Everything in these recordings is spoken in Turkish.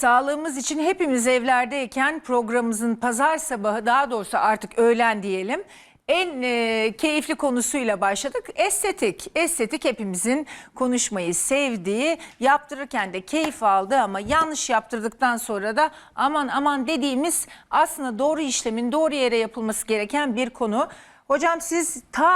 Sağlığımız için hepimiz evlerdeyken programımızın pazar sabahı daha doğrusu artık öğlen diyelim en e, keyifli konusuyla başladık. Estetik. Estetik hepimizin konuşmayı sevdiği, yaptırırken de keyif aldığı ama yanlış yaptırdıktan sonra da aman aman dediğimiz aslında doğru işlemin doğru yere yapılması gereken bir konu. Hocam siz ta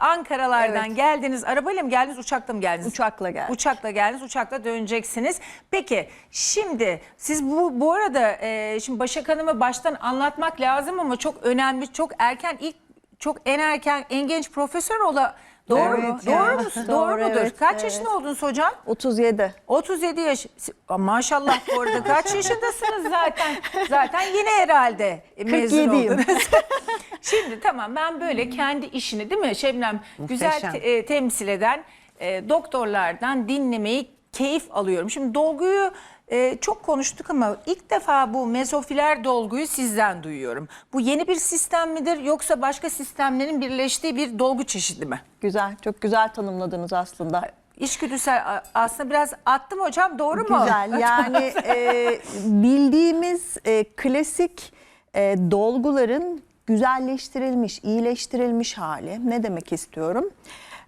Ankara'lardan Evet. geldiniz. Arabayla mı geldiniz, uçakla mı geldiniz? Uçakla geldim. Uçakla geldiniz, uçakla döneceksiniz. Peki şimdi siz bu bu arada e, şimdi Başak Hanım'ı baştan anlatmak lazım ama çok önemli, çok erken ilk çok en erken en genç profesör ola Doğru Evet, mu? Doğru musun? Doğru, Doğru mudur? evet, Kaç yaşında oldunuz hocam? 37. 37 yaş. Aa, Maşallah bu arada kaç yaşındasınız zaten? Zaten yine herhalde mezun 47'yim. oldunuz. Şimdi tamam ben böyle kendi işini değil mi Şebnem güzel Muhteşem. te- e, temsil eden e, doktorlardan dinlemeyi keyif alıyorum. Şimdi dolguyu e, çok konuştuk ama ilk defa bu mezofiler dolguyu sizden duyuyorum. Bu yeni bir sistem midir yoksa başka sistemlerin birleştiği bir dolgu çeşidi mi? Güzel, çok güzel tanımladınız aslında. İçgüdüsel a- aslında biraz attım hocam doğru mu? Güzel. Yani e, bildiğimiz e, klasik e, dolguların güzelleştirilmiş, iyileştirilmiş hali. Ne demek istiyorum?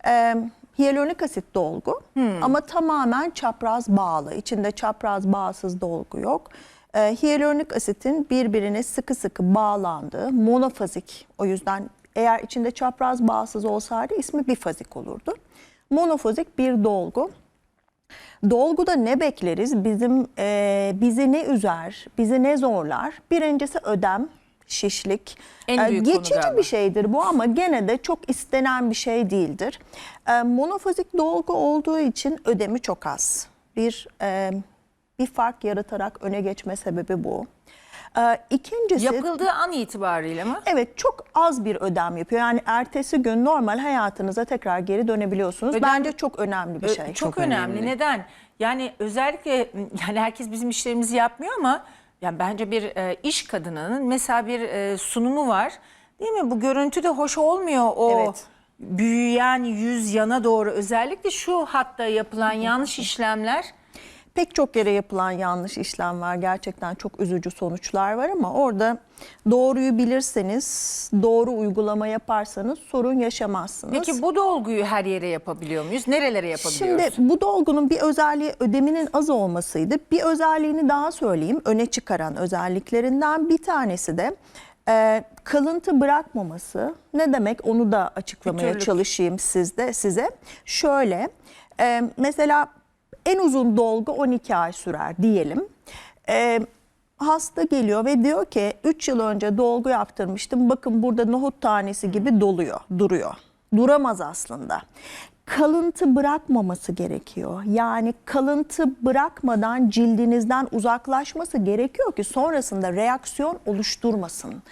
E, hyaluronik asit dolgu ama tamamen çapraz bağlı. İçinde çapraz bağsız dolgu yok. E, hyaluronik asitin birbirine sıkı sıkı bağlandığı monofazik. O yüzden eğer içinde çapraz bağsız olsaydı ismi bifazik olurdu. Monofazik bir dolgu. Dolguda ne bekleriz? Bizim e, bizi ne üzer, bizi ne zorlar? Birincisi ödem, şişlik. En E, büyük konu geçici galiba. bir şeydir bu ama gene de çok istenen bir şey değildir. E, monofazik dolgu olduğu için ödemi çok az. Bir e, bir fark yaratarak öne geçme sebebi bu. E, ikincisi Yapıldığı an itibariyle mi? Evet çok az bir ödem yapıyor. Yani ertesi gün normal hayatınıza tekrar geri dönebiliyorsunuz. Ödem- Bence çok önemli bir şey. Çok, Çok önemli. önemli. Neden? Yani özellikle yani herkes bizim işlerimizi yapmıyor ama yani bence bir e, iş kadınının mesela bir e, sunumu var. Değil mi? Bu görüntü de hoş olmuyor o Evet. büyüyen yüz yana doğru özellikle şu hatta yapılan yanlış işlemler Pek çok yere yapılan yanlış işlem var. Gerçekten çok üzücü sonuçlar var ama orada doğruyu bilirseniz, doğru uygulama yaparsanız sorun yaşamazsınız. Peki bu dolguyu her yere yapabiliyor muyuz? Nerelere yapabiliyoruz? Şimdi bu dolgunun bir özelliği ödeminin az olmasıydı. Bir özelliğini daha söyleyeyim. Öne çıkaran özelliklerinden bir tanesi de e, kalıntı bırakmaması. Ne demek onu da açıklamaya Pütürlük. çalışayım sizde size. Şöyle e, mesela en uzun dolgu 12 ay sürer diyelim. E, hasta geliyor ve diyor ki 3 yıl önce dolgu yaptırmıştım. Bakın burada nohut tanesi gibi doluyor, duruyor. Duramaz aslında. Kalıntı bırakmaması gerekiyor. Yani kalıntı bırakmadan cildinizden uzaklaşması gerekiyor ki sonrasında reaksiyon oluşturmasın.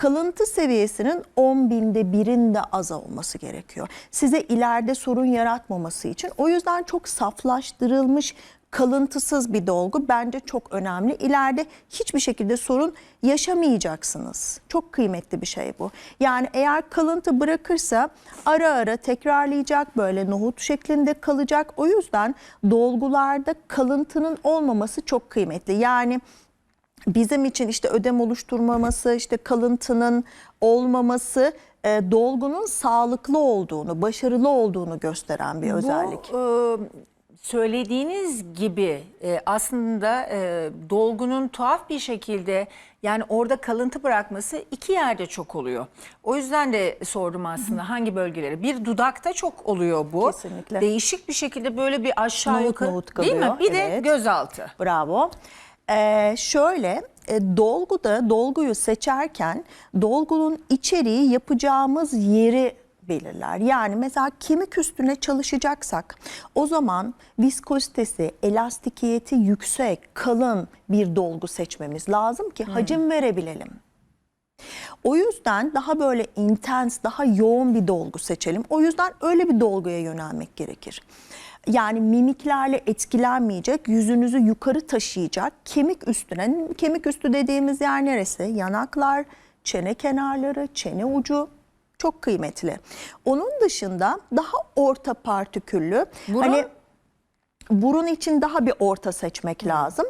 Kalıntı seviyesinin 10 binde birinde az olması gerekiyor. Size ileride sorun yaratmaması için. O yüzden çok saflaştırılmış kalıntısız bir dolgu bence çok önemli. İleride hiçbir şekilde sorun yaşamayacaksınız. Çok kıymetli bir şey bu. Yani eğer kalıntı bırakırsa ara ara tekrarlayacak böyle nohut şeklinde kalacak. O yüzden dolgularda kalıntının olmaması çok kıymetli. Yani bizim için işte ödem oluşturmaması, işte kalıntının olmaması e, dolgunun sağlıklı olduğunu, başarılı olduğunu gösteren bir özellik. Bu e, söylediğiniz gibi e, aslında e, dolgunun tuhaf bir şekilde yani orada kalıntı bırakması iki yerde çok oluyor. O yüzden de sordum aslında hangi bölgeleri. Bir dudakta çok oluyor bu. Kesinlikle. Değişik bir şekilde böyle bir aşağı Nohut yukarı nohut değil mi? kalıyor, Bir de evet. gözaltı. Bravo. Ee, şöyle e, dolguda dolguyu seçerken dolgunun içeriği yapacağımız yeri belirler. Yani mesela kemik üstüne çalışacaksak o zaman viskozitesi, elastikiyeti yüksek, kalın bir dolgu seçmemiz lazım ki hacim verebilelim. O yüzden daha böyle intens, daha yoğun bir dolgu seçelim. O yüzden öyle bir dolguya yönelmek gerekir. Yani mimiklerle etkilenmeyecek, yüzünüzü yukarı taşıyacak, kemik üstüne, kemik üstü dediğimiz yer neresi? Yanaklar, çene kenarları, çene ucu çok kıymetli. Onun dışında daha orta partiküllü, Burun? hani burun için daha bir orta seçmek lazım.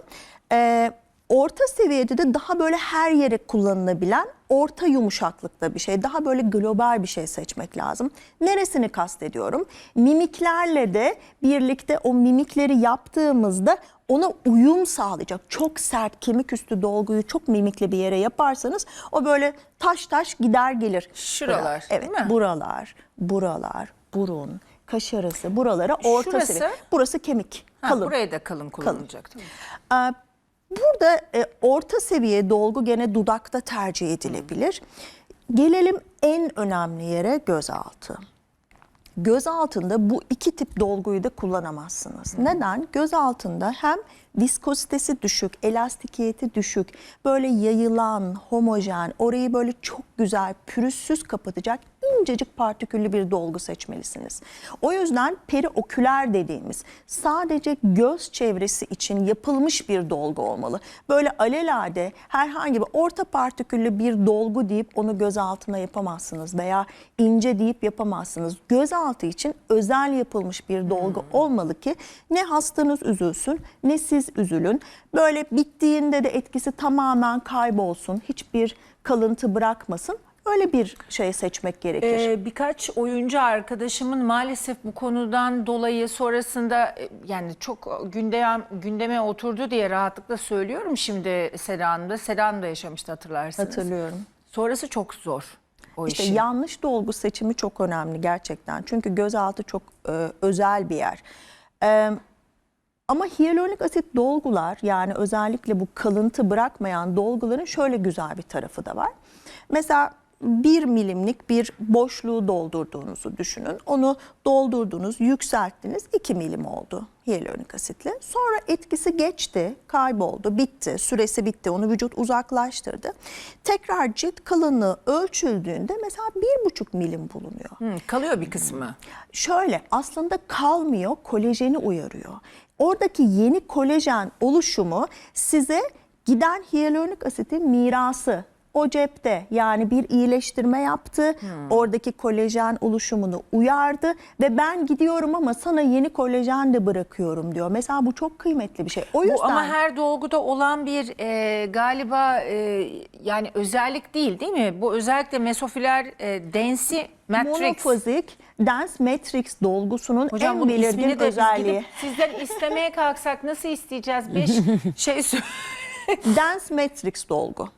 Ee, orta seviyede de daha böyle her yere kullanılabilen orta yumuşaklıkta bir şey. Daha böyle global bir şey seçmek lazım. Neresini kastediyorum? Mimiklerle de birlikte o mimikleri yaptığımızda ona uyum sağlayacak. Çok sert kemik üstü dolguyu çok mimikli bir yere yaparsanız o böyle taş taş gider gelir. Şuralar, Evet, değil mi? buralar, buralar, burun, kaş arası, buralara orta Şurası? seviye. Burası kemik, Ha, kalın. Buraya da kalın kullanılacak. Tamam. Ee, Burada e, orta seviye dolgu gene dudakta tercih edilebilir. Gelelim en önemli yere gözaltı. Göz altında bu iki tip dolguyu da kullanamazsınız. Neden? Göz altında hem viskozitesi düşük, elastikiyeti düşük, böyle yayılan, homojen, orayı böyle çok güzel, pürüzsüz kapatacak incecik partiküllü bir dolgu seçmelisiniz. O yüzden perioküler dediğimiz sadece göz çevresi için yapılmış bir dolgu olmalı. Böyle alelade herhangi bir orta partiküllü bir dolgu deyip onu göz altına yapamazsınız veya ince deyip yapamazsınız. Gözaltı için özel yapılmış bir dolgu olmalı ki ne hastanız üzülsün ne siz üzülün. Böyle bittiğinde de etkisi tamamen kaybolsun. Hiçbir kalıntı bırakmasın. Öyle bir şey seçmek gerekir. Ee, birkaç oyuncu arkadaşımın maalesef bu konudan dolayı sonrasında e, yani çok gündem gündeme oturdu diye rahatlıkla söylüyorum şimdi Seda Hanım da. Seda Hanım da yaşamıştı hatırlarsınız. Hatırlıyorum. Sonrası çok zor o İşte işin. yanlış dolgu seçimi çok önemli gerçekten. Çünkü gözaltı çok e, özel bir yer. E, ama hyaluronik asit dolgular yani özellikle bu kalıntı bırakmayan dolguların şöyle güzel bir tarafı da var. Mesela bir milimlik bir boşluğu doldurduğunuzu düşünün. Onu doldurdunuz, yükselttiniz, 2 milim oldu hyaluronik asitle. Sonra etkisi geçti, kayboldu, bitti, süresi bitti, onu vücut uzaklaştırdı. Tekrar cilt kalınlığı ölçüldüğünde mesela bir buçuk milim bulunuyor. Hı, kalıyor bir kısmı. Şöyle aslında kalmıyor, kolajeni uyarıyor. Oradaki yeni kolajen oluşumu size giden hyaluronik asitin mirası. O cepte yani bir iyileştirme yaptı. Oradaki kolajen oluşumunu uyardı ve ben gidiyorum ama sana yeni kolajen de bırakıyorum diyor. Mesela bu çok kıymetli bir şey. O yüzden Bu ama her dolguda olan bir e, galiba e, yani özellik değil değil mi? Bu özellikle mesofiler e, densi matrix. monofazik Dance Matrix dolgusunun Hocam en belirgin özelliği. sizden istemeye kalksak nasıl isteyeceğiz? Beş şey Dance Matrix dolgu.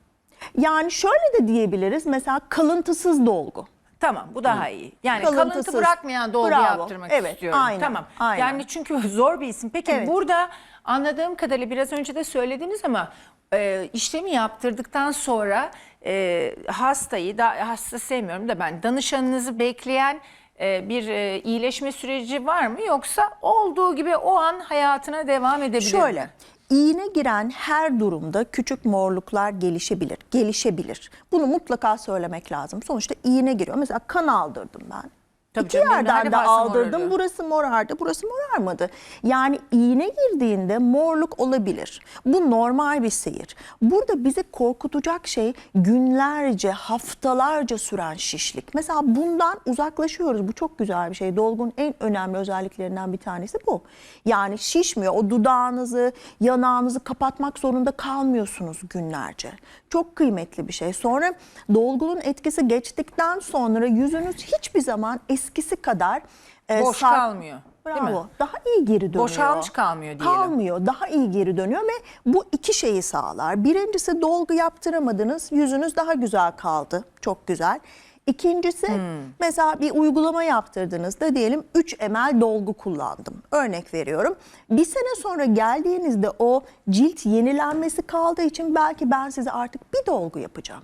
Yani şöyle de diyebiliriz mesela kalıntısız dolgu. Tamam bu daha iyi. Yani Kalıntısız. kalıntı bırakmayan dolgu Bravo. yaptırmak Evet, istiyorum. aynen, Tamam. aynen. Yani çünkü zor bir isim. Peki Evet. burada anladığım kadarıyla biraz önce de söylediniz ama e, işlemi yaptırdıktan sonra e, hastayı da hasta sevmiyorum da ben danışanınızı bekleyen e, bir e, iyileşme süreci var mı yoksa olduğu gibi o an hayatına devam edebilir mi? Şöyle iğne giren her durumda küçük morluklar gelişebilir. Gelişebilir. Bunu mutlaka söylemek lazım. Sonuçta iğne giriyor. Mesela kan aldırdım ben. Tabii İki canım, yerden nerede de aldırdım. morarıyor. Burası morardı, burası morarmadı. Yani iğne girdiğinde morluk olabilir. Bu normal bir seyir. Burada bizi korkutacak şey günlerce, haftalarca süren şişlik. Mesela bundan uzaklaşıyoruz. Bu çok güzel bir şey. Dolgun en önemli özelliklerinden bir tanesi bu. Yani şişmiyor. O dudağınızı, yanağınızı kapatmak zorunda kalmıyorsunuz günlerce. Çok kıymetli bir şey. Sonra dolgunun etkisi geçtikten sonra yüzünüz hiçbir zaman eskisi kadar e, Boş sar- kalmıyor, değil mi? Bravo. Daha iyi geri dönüyor. Boşalmış kalmıyor diyelim. Kalmıyor. Daha iyi geri dönüyor ve bu iki şeyi sağlar. Birincisi dolgu yaptıramadınız. Yüzünüz daha güzel kaldı. Çok güzel. İkincisi Hmm. mesela bir uygulama yaptırdığınızda diyelim 3 ml dolgu kullandım. Örnek veriyorum. Bir sene sonra geldiğinizde o cilt yenilenmesi kaldığı için belki ben size artık bir dolgu yapacağım.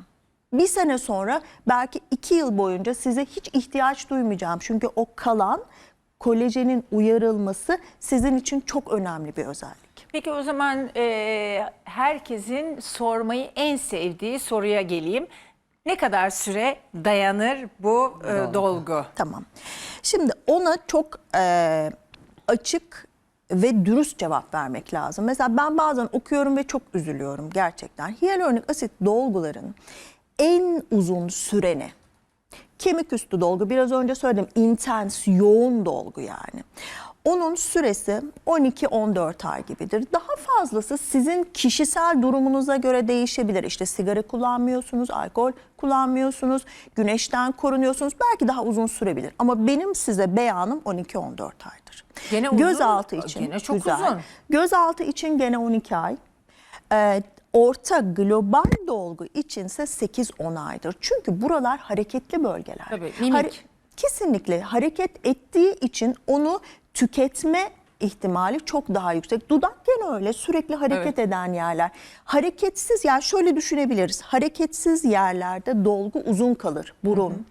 Bir sene sonra belki iki yıl boyunca size hiç ihtiyaç duymayacağım. Çünkü o kalan kolajenin uyarılması sizin için çok önemli bir özellik. Peki o zaman e, herkesin sormayı en sevdiği soruya geleyim. Ne kadar süre dayanır bu e, dolgu? Tamam. Şimdi ona çok e, açık ve dürüst cevap vermek lazım. Mesela ben bazen okuyorum ve çok üzülüyorum gerçekten. Hyaluronik asit dolguların en uzun süreni kemik üstü dolgu biraz önce söyledim intens yoğun dolgu yani. Onun süresi 12-14 ay gibidir. Daha fazlası sizin kişisel durumunuza göre değişebilir. İşte sigara kullanmıyorsunuz, alkol kullanmıyorsunuz, güneşten korunuyorsunuz. Belki daha uzun sürebilir. Ama benim size beyanım 12-14 aydır. Gene uzun. Gözaltı için Gene çok güzel. uzun. Gözaltı için gene 12 ay. Ee, orta global dolgu içinse 8-10 aydır. Çünkü buralar hareketli bölgeler. Tabii, mimik. kesinlikle hareket ettiği için onu tüketme ihtimali çok daha yüksek. Dudak gene öyle sürekli hareket Evet. eden yerler. Hareketsiz yani şöyle düşünebiliriz. Hareketsiz yerlerde dolgu uzun kalır. Burun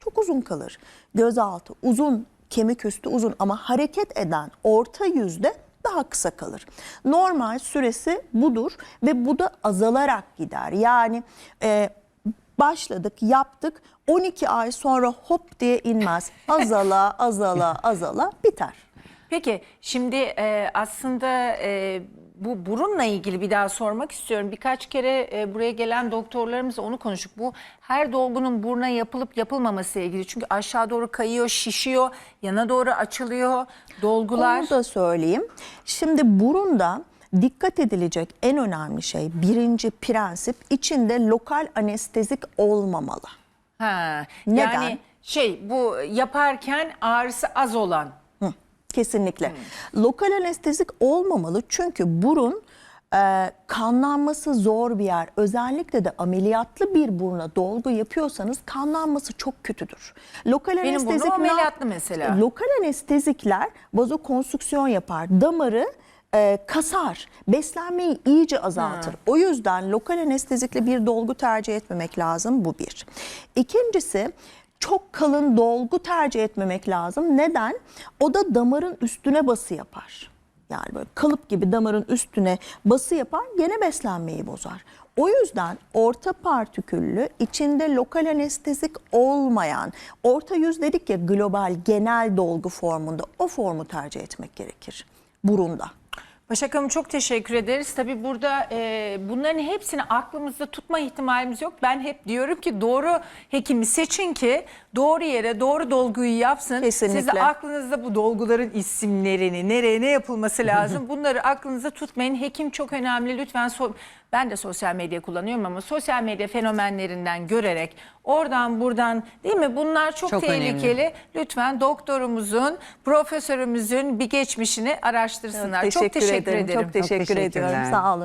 çok uzun kalır. Gözaltı uzun, kemik üstü uzun ama hareket eden orta yüzde daha kısa kalır. Normal süresi budur ve bu da azalarak gider. Yani e, başladık, yaptık. 12 ay sonra hop diye inmez. Azala, azala, azala biter. Peki şimdi e, aslında e, bu burunla ilgili bir daha sormak istiyorum. Birkaç kere e, buraya gelen doktorlarımızla onu konuştuk. Bu her dolgunun buruna yapılıp yapılmaması ile ilgili. Çünkü aşağı doğru kayıyor, şişiyor, yana doğru açılıyor dolgular. Onu da söyleyeyim. Şimdi burunda dikkat edilecek en önemli şey birinci prensip içinde lokal anestezik olmamalı. Ha, Neden? Yani şey bu yaparken ağrısı az olan. Kesinlikle. Lokal anestezik olmamalı çünkü burun e, kanlanması zor bir yer. Özellikle de ameliyatlı bir buruna dolgu yapıyorsanız kanlanması çok kötüdür. Lokal Benim burnum anestezik ne yap- ameliyatlı mesela. Lokal anestezikler vazokonstrüksiyon yapar. Damarı e, kasar, beslenmeyi iyice azaltır. O yüzden lokal anestezikle bir dolgu tercih etmemek lazım. Bu bir. İkincisi çok kalın dolgu tercih etmemek lazım. Neden? O da damarın üstüne bası yapar. Yani böyle kalıp gibi damarın üstüne bası yapar, gene beslenmeyi bozar. O yüzden orta partiküllü, içinde lokal anestezik olmayan, orta yüz dedik ya global genel dolgu formunda o formu tercih etmek gerekir burunda. Başak Hanım çok teşekkür ederiz. Tabii burada e, bunların hepsini aklımızda tutma ihtimalimiz yok. Ben hep diyorum ki doğru hekimi seçin ki doğru yere doğru dolguyu yapsın. Kesinlikle. Siz de aklınızda bu dolguların isimlerini, nereye ne yapılması lazım bunları aklınızda tutmayın. Hekim çok önemli lütfen. so- ben de sosyal medya kullanıyorum ama sosyal medya fenomenlerinden görerek oradan buradan değil mi bunlar çok, Çok önemli. tehlikeli. Lütfen doktorumuzun, profesörümüzün bir geçmişini araştırsınlar. çok teşekkür ederim. Çok teşekkür ediyorum. teşekkürler. Sağ olun.